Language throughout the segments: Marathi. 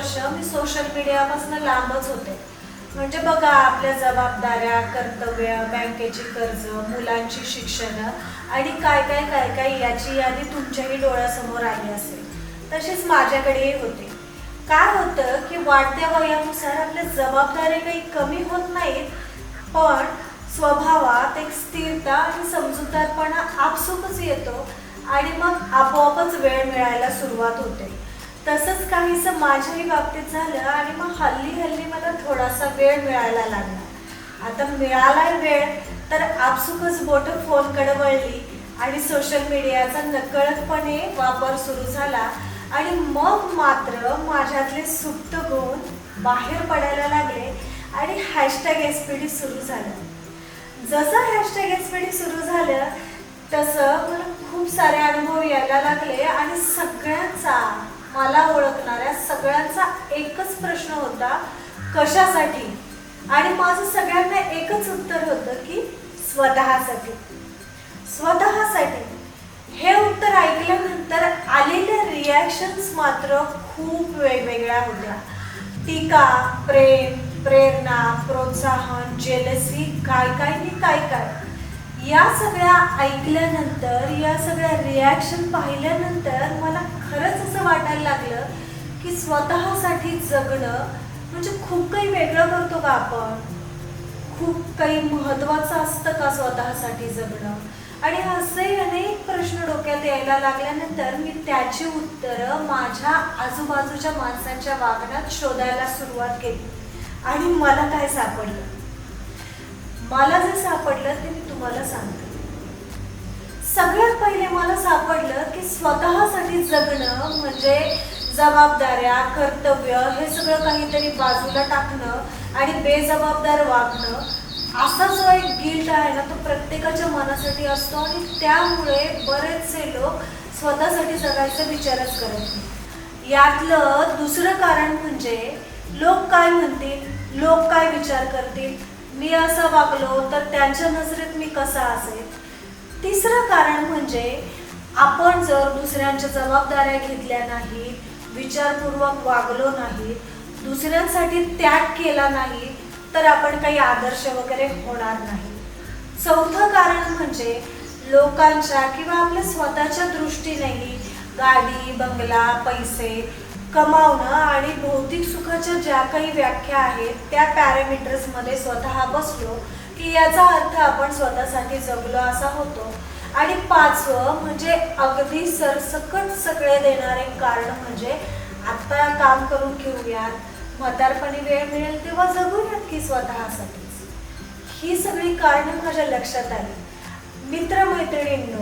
वर्ष मी सोशल मीडियापासून लांबच होते. म्हणजे बघा आपल्या जबाबदाऱ्या कर्तव्य बँकेची कर्ज मुलांची शिक्षण आणि काय काय काय काय याची यादी तुमच्याही डोळ्यासमोर आली असेल. तशीच माझ्याकडेही होते. काय होतं की वाढत्या वयानुसार आपल्या जबाबदाऱ्या काही कमी होत नाहीत पण स्वभावात एक स्थिरता आणि समजूतदारपणा आपसुकच येतो आणि मग आपोआपच वेळ मिळायला सुरुवात होते. तसंच काहीसं माझ्याही बाबतीत झालं आणि मग हल्ली हल्ली मला थोडासा वेळ मिळायला लागला. आता मिळालाय वेळ तर आपसुकच बोटं फोनकडे वळली आणि सोशल मीडियाचा नकळतपणे वापर सुरू झाला आणि मग मात्र माझ्यातले सुप्त गुण बाहेर पडायला लागले आणि हॅशटॅग एसपीडी सुरू झालं. जसं हॅशटॅग एसपीडी सुरू झालं तसं मला खूप सारे अनुभव यायला लागले आणि सगळ्यांचा मला ओळखणाऱ्या सगळ्यांचा एकच प्रश्न होता कशासाठी? आणि माझं सगळ्यांना एकच उत्तर होतं की स्वतःसाठी. स्वतःसाठी. हे उत्तर ऐकल्यानंतर आलेल्या रिॲक्शन्स मात्र खूप वेगवेगळ्या होत्या. टीका प्रेम प्रेरणा प्रोत्साहन जेलसी काय काय नी काय काय. या सगळ्या ऐकल्यानंतर या सगळ्या रिॲक्शन पाहिल्यानंतर मला खरंच असं वाटायला लागलं की स्वतःसाठी जगणं म्हणजे खूप काही वेगळं करतो का आपण? खूप काही महत्त्वाचं असतं का स्वतःसाठी जगणं? आणि असे अनेक प्रश्न डोक्यात यायला लागल्यानंतर मी त्याची उत्तरं माझ्या आजूबाजूच्या माणसांच्या वागण्यात शोधायला सुरुवात केली. आणि मला काय सापडलं? मला जे सापडलं ते तुम्हाला सांगते सगळ्यात पहिले मला सापडलं की स्वतःसाठी जगणं म्हणजे जबाबदाऱ्या कर्तव्य हे सगळं काहीतरी बाजूला टाकणं आणि बेजबाबदार वागणं. असा जो एक गिल्ट आहे ना तो प्रत्येकाच्या मनासाठी असतो आणि त्यामुळे बरेचसे लोक स्वतःसाठी जगायचा विचारच करत नाही. यातलं दुसरं कारण म्हणजे लोक काय म्हणतील? लोक काय विचार करतील? मी असं वागलो तर त्यांच्या नजरेत मी कसा असेल? तिसरं कारण म्हणजे आपण जर दुसऱ्यांच्या जबाबदाऱ्या घेतल्या नाहीत विचारपूर्वक वागलो नाही दुसऱ्यांसाठी त्याग केला नाही तर आपण काही आदर्श वगैरे होणार नाही. चौथं कारण म्हणजे लोकांच्या किंवा आपल्या स्वतःच्या दृष्टीनेही गाडी बंगला पैसे कमावणं आणि भौतिक सुखाच्या ज्या काही व्याख्या आहेत त्या पॅरामीटर्समध्ये स्वतः बसलो की याचा अर्थ आपण स्वतःसाठी जगलो असा होतो. आणि पाचवं म्हणजे अगदी सरसकट सगळे देणारे कारण म्हणजे आत्ता काम करून घेऊयात म्हातारपणी वेळ मिळेल तेव्हा जगूयात की स्वतःसाठीच. ही सगळी कारणं माझ्या लक्षात आली. मित्रमैत्रिणींनो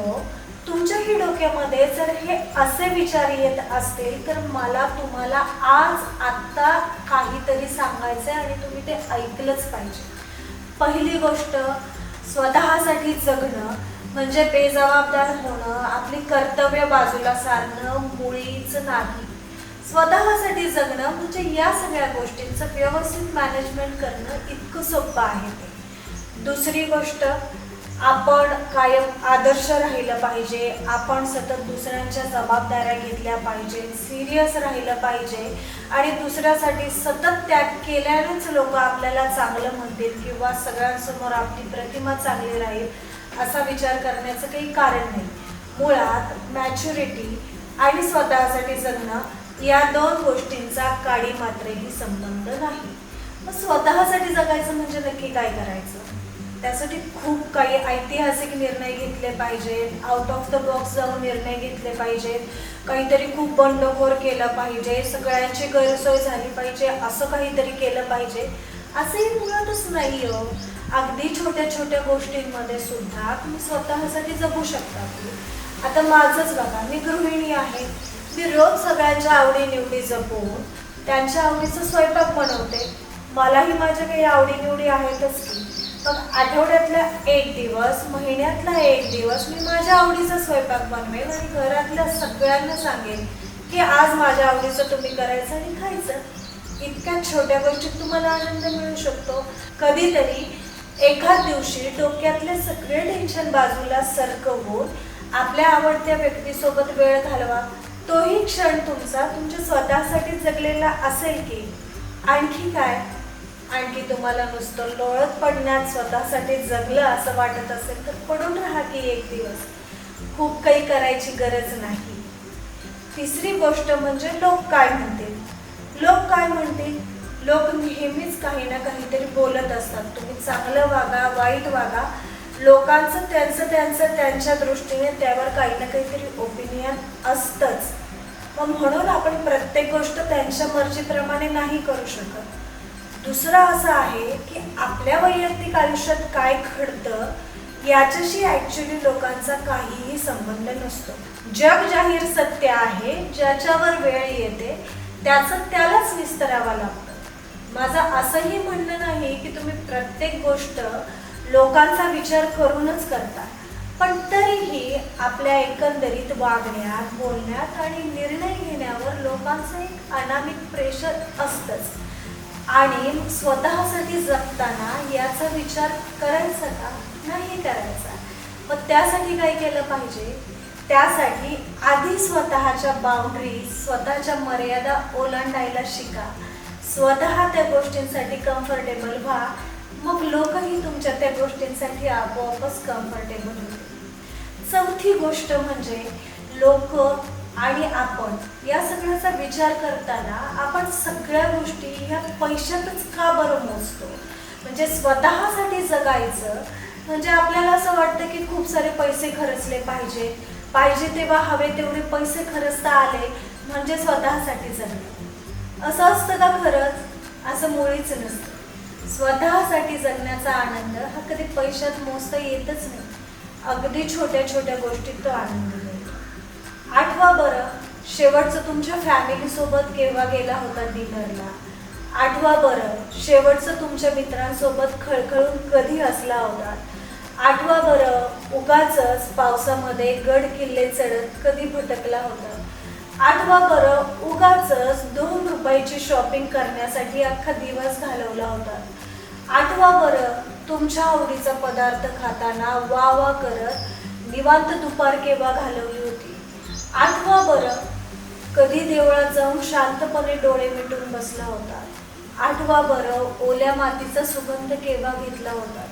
डोक्यामध्ये जर हे असे विचार येत असतील तर मला तुम्हाला आज आत्ता काहीतरी सांगायचं आहे आणि तुम्ही ते ऐकलंच पाहिजे. पहिली गोष्ट स्वतःसाठी जगणं म्हणजे बेजबाबदार होणं आपली कर्तव्य बाजूला सारणं मुळीच नाही. स्वतःसाठी जगणं म्हणजे या सगळ्या गोष्टींचं व्यवस्थित मॅनेजमेंट करणं इतकं सोपं आहे ते. दुसरी गोष्ट आपण कायम आदर्श राहिलं पाहिजे आपण सतत दुसऱ्यांच्या जबाबदाऱ्या घेतल्या पाहिजे सिरियस राहिलं पाहिजे आणि दुसऱ्यासाठी सतत त्याग केल्यानेच लोक आपल्याला चांगलं म्हणतील किंवा सगळ्यांसमोर आपली प्रतिमा चांगली राहील असा विचार करण्याचं काही कारण नाही. मुळात मॅच्युरिटी आणि स्वतःसाठी जगणं या दोन गोष्टींचा काडी मात्रेही संबंध नाही. मग स्वतःसाठी जगायचं म्हणजे नक्की काय करायचं? त्यासाठी खूप काही ऐतिहासिक निर्णय घेतले पाहिजेत आउट ऑफ द बॉक्स जाऊन निर्णय घेतले पाहिजेत काहीतरी खूप बंडखोर केलं पाहिजे. सगळ्यांची गैरसोय झाली पाहिजे. असं काहीतरी केलं पाहिजे. असंही मुळातच नाही हो. अगदी छोट्या छोट्या गोष्टींमध्ये सुद्धा तुम्ही स्वतःसाठी जगू शकता. आता माझंच बघा मी गृहिणी आहे. मी रोज सगळ्यांच्या आवडीनिवडी जपून त्यांच्या आवडीचा स्वयंपाक बनवते. मलाही माझ्या काही आवडीनिवडी आहेतच की. मग आठवड्यातला एक दिवस महिन्यातला एक दिवस मी माझ्या आवडीचा स्वयंपाक बनवेन आणि घरातल्या सगळ्यांना सांगेन की आज माझ्या आवडीचं तुम्ही करायचं आणि खायचं. इतक्या छोट्या गोष्टीत तुम्हाला आनंद मिळू शकतो. कधीतरी एखाद दिवशी डोक्यातले सगळे टेन्शन बाजूला सरकवून आपल्या आवडत्या व्यक्तीसोबत वेळ घालवा. तोही क्षण तुमचा तुमच्या स्वतःसाठी जगलेला असेल की. आणखी काय? आणखी तुम्हाला नुसतं लोळत पडण्यात स्वतःसाठी जगलं असं वाटत असेल तर पडून राहा की एक दिवस. खूप काही करायची गरज नाही. तिसरी गोष्ट म्हणजे लोक काय म्हणतील लोक काय म्हणतील लोक नेहमीच काही ना काहीतरी बोलत असतात. तुम्ही चांगलं वागा वाईट वागा. लोकांचं त्यांचं त्यांचं त्यांच्या दृष्टीने त्यावर काही ना काहीतरी ओपिनियन असतंच. मग म्हणून आपण प्रत्येक गोष्ट त्यांच्या मर्जीप्रमाणे नाही करू शकत. दुसरं असं आहे की आपल्या वैयक्तिक आयुष्यात काय घडतं याच्याशी ॲक्च्युली लोकांचा काहीही संबंध नसतो. जग जाहीर सत्य आहे ज्याच्यावर वेळ येते त्याचं त्यालाच विस्तारावं लागतं. माझं असंही म्हणणं नाही की तुम्ही प्रत्येक गोष्ट लोकांचा विचार करूनच करता पण तरीही आपल्या एकंदरीत वागण्यात बोलण्यात आणि निर्णय घेण्यावर लोकांचं एक अनामिक प्रेशर असतंच. आणि स्वतःसाठी जगताना याचा विचार करायचा का? नाही करायचा. मग त्यासाठी काय केलं पाहिजे? त्यासाठी आधी स्वतःच्या बाउंड्री स्वतःच्या मर्यादा ओलांडायला शिका. स्वतः त्या गोष्टींसाठी कम्फर्टेबल व्हा. मग लोकही तुमच्या त्या गोष्टींसाठी आपोआपच कम्फर्टेबल होतील. चौथी गोष्ट म्हणजे लोक आणि आपण या सगळ्याचा विचार करताना आपण सगळ्या गोष्टी ह्या पैशातच का बरं मोजतो? म्हणजे स्वतःसाठी जगायचं म्हणजे आपल्याला असं वाटतं की खूप सारे पैसे खर्चले पाहिजे. पाहिजे तेव्हा हवे तेवढे पैसे खर्चता आले म्हणजे स्वतःसाठी जगणे. असं असतं का खरंच? असं मुळीच नसतं. स्वतःसाठी जगण्याचा आनंद हा कधी पैशात मोजता येतच नाही. अगदी छोट्या छोट्या गोष्टीत तो आनंद आठवा बरं शेवटचं तुमच्या फॅमिलीसोबत केव्हा गेला होता डिनरला आठवा बरं शेवटचं तुमच्या मित्रांसोबत खळखळून कधी असला होता? आठवा बरं उगाच पावसामध्ये गड किल्ले चढत कधी भटकला होता? आठवा बरं उगाच दोन रुपयाची शॉपिंग करण्यासाठी अख्खा दिवस घालवला होता? आठवा बरं तुमच्या आवडीचा पदार्थ खाताना वा वा करत निवांत दुपार केव्हा घालवली होती? आठवा बरं कधी देवळात जाऊन शांतपणे डोळे मिटून बसला होता. आठवा बरं ओल्या मातीचा सुगंध केव्हा घेतला होता.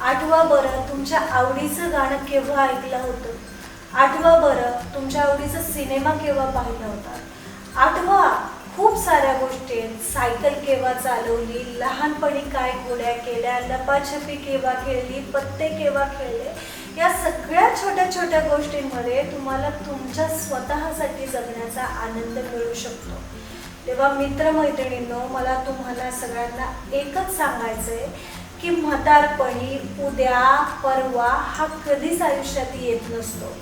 आठवा बरं तुमच्या आवडीचं गाणं केव्हा ऐकलं होतं. आठवा बरं तुमच्या आवडीचा सिनेमा केव्हा पाहिला होता. आठवा खूप साऱ्या गोष्टी आहेत. सायकल केव्हा चालवली लहानपणी काय गोळ्या केल्या लपाछपी केव्हा खेळली पत्ते केव्हा खेळले या सगळ्या छोट्या छोट्या गोष्टींमध्ये तुम्हाला तुमच्या स्वतःसाठी जगण्याचा आनंद मिळू शकतो. तेव्हा मित्रमैत्रिणींनो मला तुम्हाला सगळ्यांना एकच सांगायचं आहे की म्हातारपणी उद्या परवा हा कधीच आयुष्यात येत नसतो.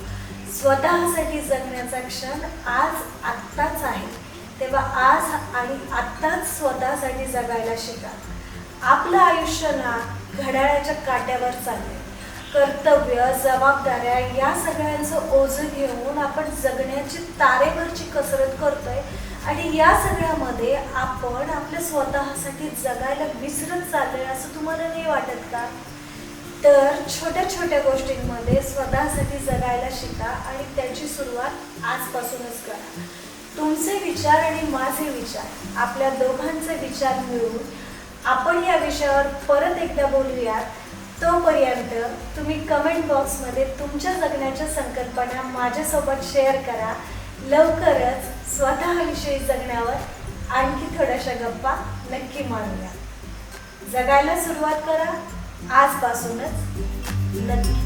स्वतःसाठी जगण्याचा क्षण आज आत्ताच आहे. तेव्हा आज आणि आत्ताच स्वतःसाठी जगायला शिका. आपलं आयुष्य ना घड्याळाच्या काट्यावर चालले कर्तव्य जबाबदाऱ्या या सगळ्यांचं ओझं घेऊन आपण जगण्याची तारेवरची कसरत करतोय. आणि या सगळ्यामध्ये आपण आपल्या स्वतःसाठी जगायला विसरत चाललोय असं तुम्हाला नाही वाटत का? तर छोट्या छोट्या गोष्टींमध्ये स्वतःसाठी जगायला शिका आणि त्याची सुरुवात आजपासूनच करा. तुमचे विचार आणि माझे विचार आपल्या दोघांचे विचार मिळून आपण या विषयावर परत एकदा बोलूयात. तोपर्यंत तुम्ही कमेंट बॉक्समध्ये तुमच्या जगण्याच्या संकल्पना माझ्यासोबत शेअर करा. लवकरच स्वतःविषयी जगण्यावर आणखी थोड्याशा गप्पा नक्की मारूया. जगायला सुरुवात करा. आजपासूनच नक्की